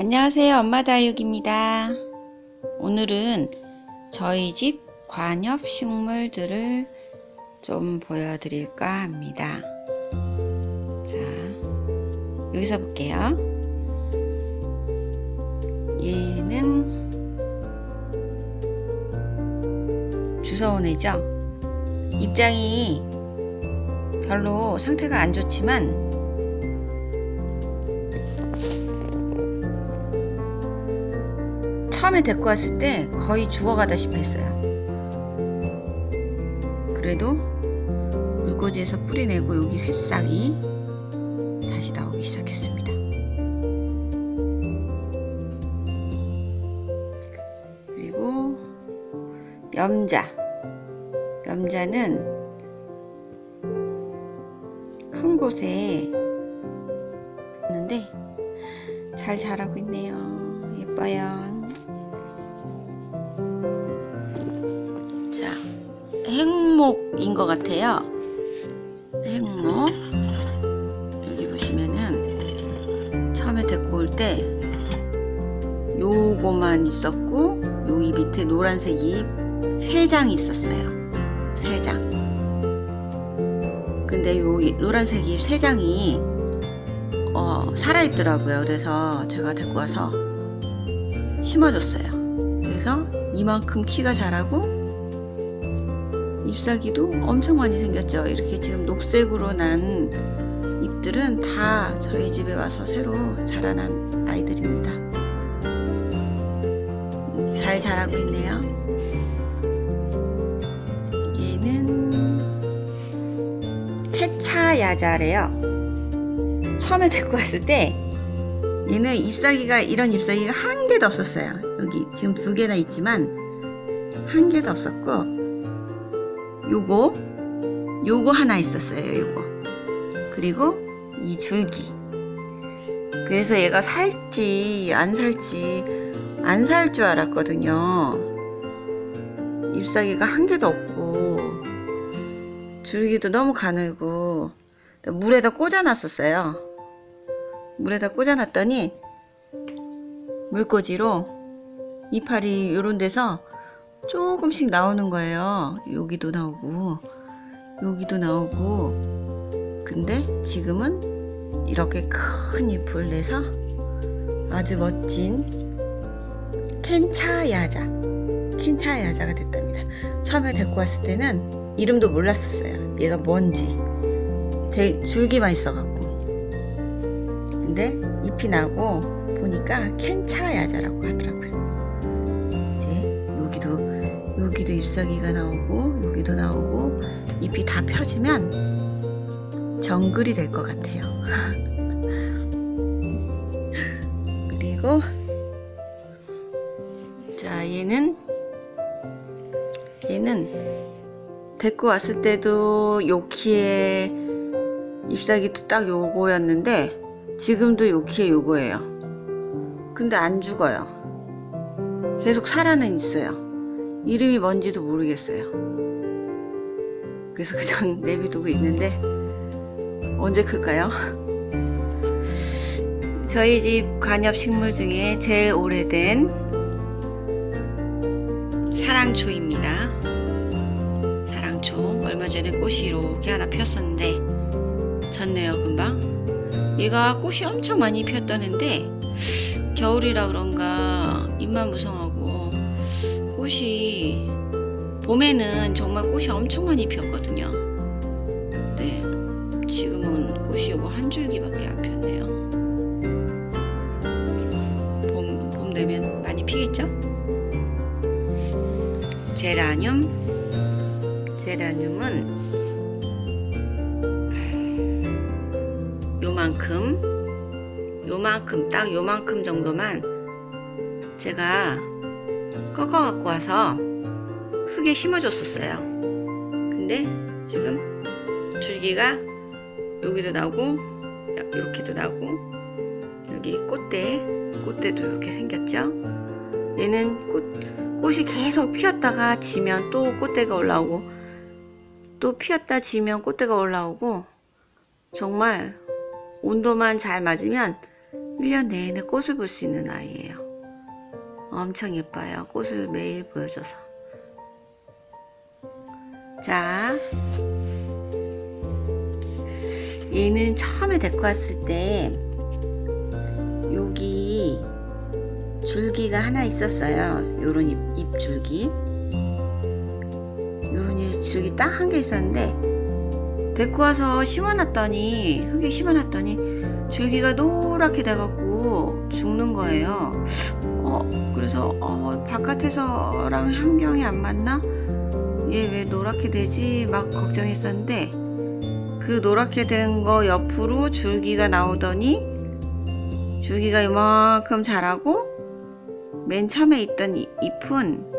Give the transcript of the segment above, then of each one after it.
안녕하세요. 엄마 다육입니다. 오늘은 저희 집 관엽 식물들을 좀 보여드릴까 합니다. 자, 여기서 볼게요. 얘는 주워온 애죠. 입장이 별로 상태가 안 좋지만 처음에 데리고 왔을 때 거의 죽어가다시피 했어요. 그래도 물꽂이에서 뿌리 내고 여기 새싹이 다시 나오기 시작했습니다. 그리고 염자. 염자는 큰 곳에 있는데 잘 자라고 있네요. 예뻐요. 행목인 것 같아요. 행목. 여기 보시면은 처음에 데리고 올 때 요거만 있었고 여기 밑에 노란색 잎 세 장 있었어요. 세 장. 근데 요 이- 노란색 잎 세 장이 어, 살아있더라고요. 그래서 제가 데리고 와서 심어줬어요. 그래서 이만큼 키가 자라고 잎사귀도 엄청 많이 생겼죠. 이렇게 지금 녹색으로 난 잎들은 다 저희 집에 와서 새로 자라난 아이들입니다. 잘 자라고 있네요. 얘는 케차야자래요. 처음에 데리고 왔을 때 얘는 잎사귀가 이런 잎사귀가 한 개도 없었어요. 여기 지금 두 개나 있지만 한 개도 없었고 요거 요거 하나 있었어요. 요거 그리고 이 줄기 그래서 얘가 살지 안 살지 안 살 줄 알았거든요. 잎사귀가 한 개도 없고 줄기도 너무 가늘고 물에다 꽂아놨었어요. 물에다 꽂아놨더니 물꽂이로 이파리 요런 데서 조금씩 나오는 거예요. 여기도 나오고 여기도 나오고 근데 지금은 이렇게 큰 잎을 내서 아주 멋진 켄차야자 켄차야자가 됐답니다. 처음에 데리고 왔을 때는 이름도 몰랐었어요. 얘가 뭔지 대- 줄기만 있어갖고 근데 잎이 나고 보니까 켄차야자라고 하더라고요. 잎사귀가 나오고 여기도 나오고 잎이 다 펴지면 정글이 될 것 같아요. 그리고 자 얘는 얘는 데리고 왔을 때도 요 키에 잎사귀도 딱 요거였는데 지금도 요 키에 요거예요. 근데 안 죽어요. 계속 살아는 있어요. 이름이 뭔지도 모르겠어요. 그래서 그냥 내비두고 있는데 언제 클까요? 저희 집 관엽 식물 중에 제일 오래된 사랑초입니다. 사랑초 얼마 전에 꽃이 이렇게 하나 피었었는데 졌네요 금방. 얘가 꽃이 엄청 많이 피었다는데 겨울이라 그런가 잎만 무성하고 꽃이 봄에는 정말 꽃이 엄청 많이 피었거든요. 네, 지금은 꽃이 요거 한 줄기밖에 안 피었네요. 봄, 봄 되면 많이 피겠죠? 제라늄. 제라늄은 요만큼, 요만큼, 딱 요만큼 정도만 제가 꺾어 갖고 와서 흙에 심어줬었어요. 근데 지금 줄기가 여기도 나오고 이렇게도 나오고 여기 꽃대 꽃대도 이렇게 생겼죠. 얘는 꽃 꽃이 계속 피었다가 지면 또 꽃대가 올라오고 또 피었다 지면 꽃대가 올라오고 정말 온도만 잘 맞으면 1년 내내 꽃을 볼 수 있는 아이예요. 엄청 예뻐요. 꽃을 매일 보여줘서. 자, 얘는 처음에 데리고 왔을 때 여기 줄기가 하나 있었어요. 요런 잎, 잎 줄기. 요런 잎 줄기 딱 한 개 있었는데 데리고 와서 심어놨더니 흙에 심어놨더니 줄기가 노랗게 돼갖고 죽는 거예요. 어 그래서 어 바깥에서랑 환경이 안 맞나? 얘 왜 노랗게 되지? 막 걱정했었는데 그 노랗게 된 거 옆으로 줄기가 나오더니 줄기가 이만큼 자라고 맨 처음에 있던 이- 잎은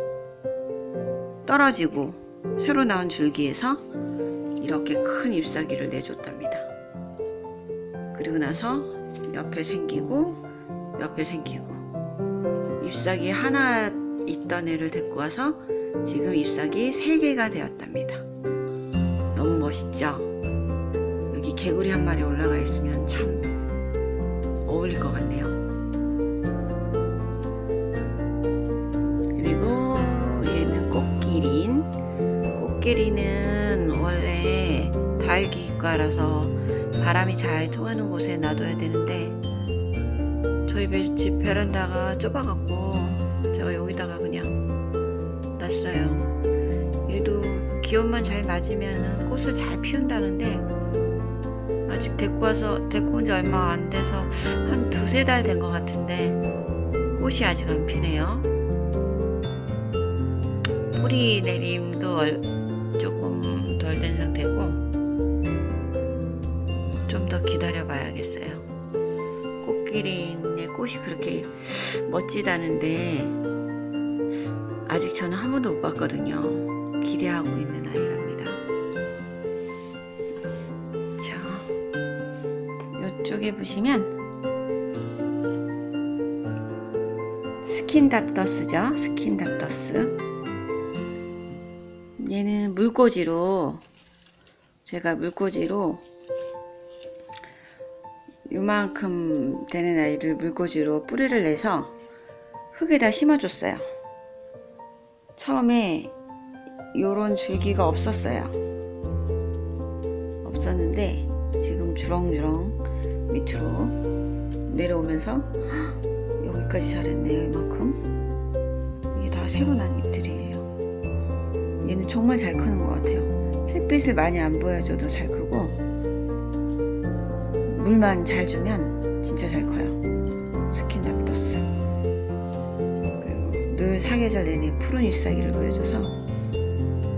떨어지고 새로 나온 줄기에서 이렇게 큰 잎사귀를 내줬답니다. 그리고 나서 옆에 생기고 옆에 생기고 잎사귀 하나 있던 애를 데리고 와서 지금 잎사귀 세 개가 되었답니다. 너무 멋있죠? 여기 개구리 한 마리 올라가 있으면 참 어울릴 것 같네요. 그리고 얘는 꽃기린. 꽃기린은 원래 다육이과라서 바람이 잘 통하는 곳에 놔둬야 되는데 저희 배- 집 베란다가 좁아갖고 제가 여기다가 그냥 놨어요. 얘도 기온만 잘 맞으면 꽃을 잘 피운다는데 아직 데리고 와서 데리고 온 지 얼마 안 돼서 한 두세 달 된 것 같은데 꽃이 아직 안 피네요. 뿌리 내림도 얼- 조금 덜 된 상태고 좀 더 기다려 봐야겠어요. 꽃기린의 꽃이 그렇게 멋지다는데 아직 저는 한 번도 못 봤거든요. 기대하고 있는 아이랍니다. 자, 이쪽에 보시면 스킨답더스죠. 스킨답더스. 얘는 물꽂이로 제가 물꽂이로 요만큼 되는 아이를 물꽂이로 뿌리를 내서 흙에다 심어줬어요. 처음에 요런 줄기가 없었어요. 없었는데 지금 주렁주렁 밑으로 내려오면서 헉, 여기까지 자랐네요. 이만큼. 이게 다 새로 난 잎들이에요. 얘는 정말 잘 크는 것 같아요. 햇빛을 많이 안 보여줘도 잘 크고 물만 잘 주면 진짜 잘 커요. 스킨답더스. 그리고 늘 사계절 내내 푸른 잎사귀를 보여줘서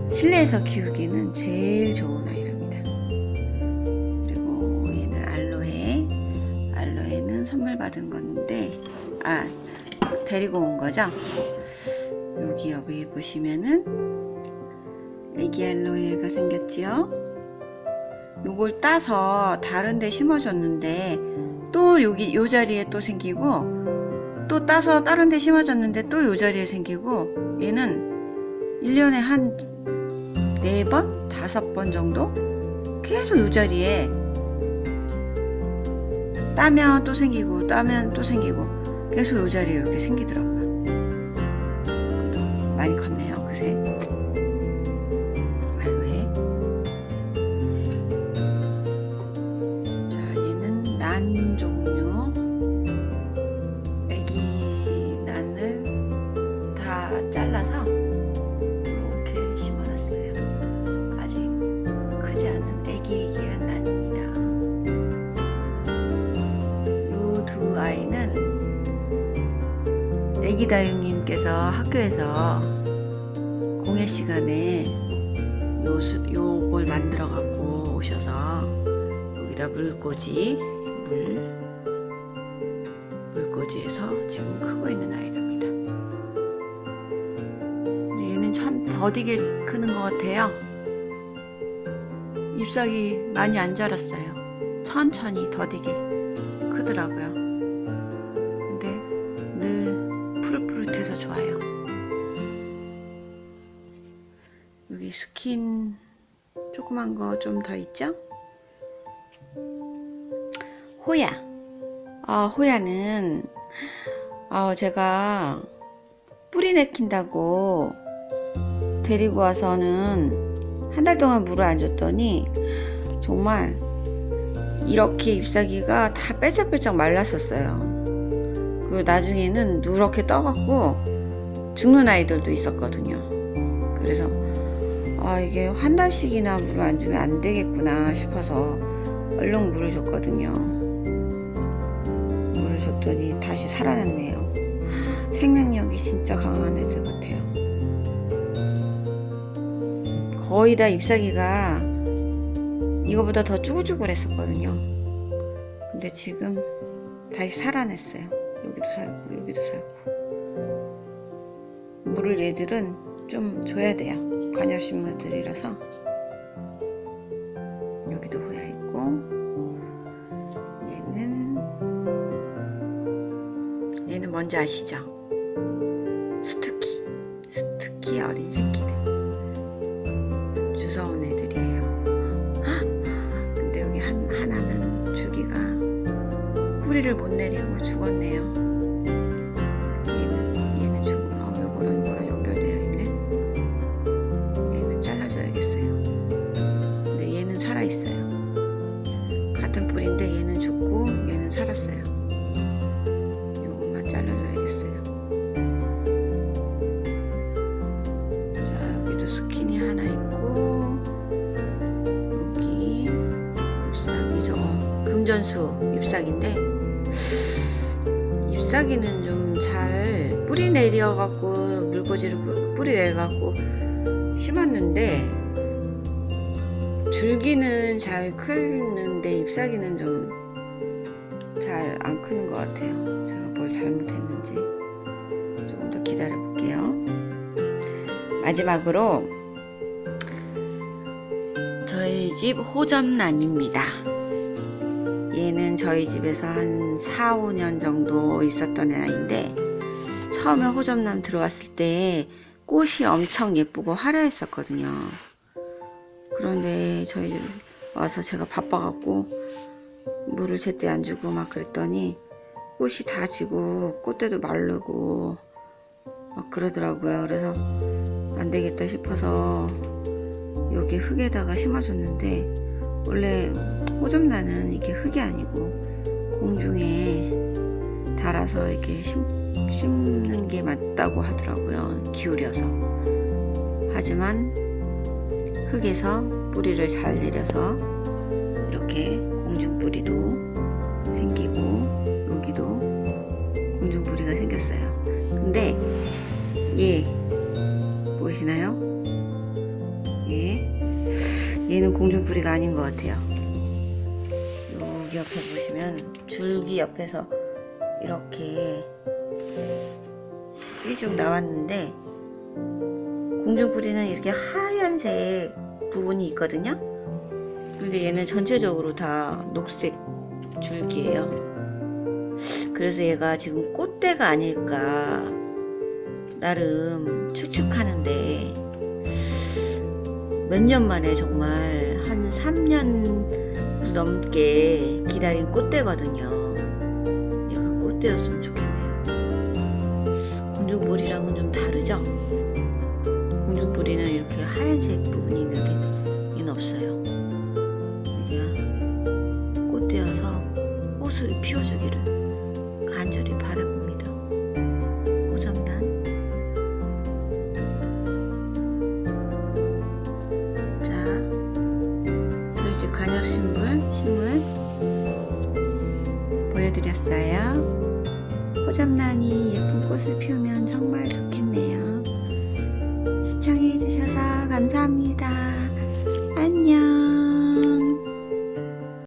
실내에서 키우기는 제일 좋은 아이랍니다. 그리고 얘는 알로에. 알로에는 선물 받은 건데, 아, 데리고 온 거죠? 여기 여기 보시면은 애기 알로에가 생겼지요? 요걸 따서 다른 데 심어줬는데 또 여기 요 자리에 또 생기고 또 따서 다른 데 심어줬는데 또 요 자리에 생기고 얘는 1년에 한 4번? 5번 정도? 계속 요 자리에 따면 또 생기고 따면 또 생기고 계속 요 자리에 이렇게 생기더라고요. 많이 컸네요 그새. 잘라서 이렇게 심어놨어요. 아직 크지 않은 애기애기한 난입니다. 요 두 아이는 애기 다육님께서 학교에서 공예 시간에 요, 수- 요걸 만들어 갖고 오셔서 여기다 물꽂이 물 물꽂이에서 지금 크고 있는 아이 더디게 크는 것 같아요. 잎사귀 많이 안 자랐어요. 천천히 더디게 크더라고요. 근데 늘 푸릇푸릇해서 좋아요. 여기 스킨 조그만 거 좀 더 있죠? 호야. 아, 호야는 아, 제가 뿌리 내킨다고 데리고 와서는 한 달 동안 물을 안 줬더니 정말 이렇게 잎사귀가 다 빼짝빼짝 말랐었어요. 그 나중에는 누렇게 떠갖고 죽는 아이들도 있었거든요. 그래서 아 이게 한 달씩이나 물을 안 주면 안 되겠구나 싶어서 얼른 물을 줬거든요. 물을 줬더니 다시 살아났네요. 생명력이 진짜 강한 애들 같아요. 거의 다 잎사귀가 이거보다 더 쭈글쭈글했었거든요. 근데 지금 다시 살아냈어요. 여기도 살고 여기도 살고. 물을 얘들은 좀 줘야 돼요. 관엽식물들이라서 여기도 호야 있고 얘는 얘는 뭔지 아시죠? 스투키 스투키 어린 새끼들 못 내리고 죽었네요. 잎사귀는 좀 잘 뿌리 내려갖고 뿌- 뿌리 내갖고 심었는데 줄기는 잘 크는데 잎사귀는 좀 잘 안 크는 것 같아요. 제가 뭘 잘못했는지 조금 더 기다려 볼게요. 마지막으로 저희 집 호접란입니다. 저희 집에서 한 4, 5년 정도 있었던 아이인데 처음에 호접란 들어왔을 때 꽃이 엄청 예쁘고 화려했었거든요. 그런데 저희 집 와서 제가 바빠갖고 물을 제때 안 주고 막 그랬더니 꽃이 다 지고 꽃대도 마르고 막 그러더라고요. 그래서 안 되겠다 싶어서 여기 흙에다가 심어줬는데 원래 호접란은 이게 흙이 아니고 공중에 달아서 이렇게 심, 심는 게 맞다고 하더라고요. 기울여서. 하지만 흙에서 뿌리를 잘 내려서 이렇게 공중 뿌리도 생기고 여기도 공중 뿌리가 생겼어요. 근데 얘 보이시나요? 얘 얘는 공중 뿌리가 아닌 것 같아요. 여기 옆에 보시면 줄기 옆에서 이렇게 삐죽 나왔는데 공중 뿌리는 이렇게 하얀색 부분이 있거든요. 근데 얘는 전체적으로 다 녹색 줄기예요. 그래서 얘가 지금 꽃대가 아닐까 나름 추측하는데 몇 년 만에 정말 한 3년 넘게 기다린 꽃대거든요. 얘가 꽃대였으면 좋겠네요. 공중뿌리랑은 좀 다르죠? 공중뿌리는 이렇게 하얀색 부분이 있는데 얘는 없어요. 여기가 꽃대여서 꽃을 피워주기를 간절히 바라봅니다. 호접란이 예쁜 꽃을 피우면 정말 좋겠네요. 시청해주셔서 감사합니다.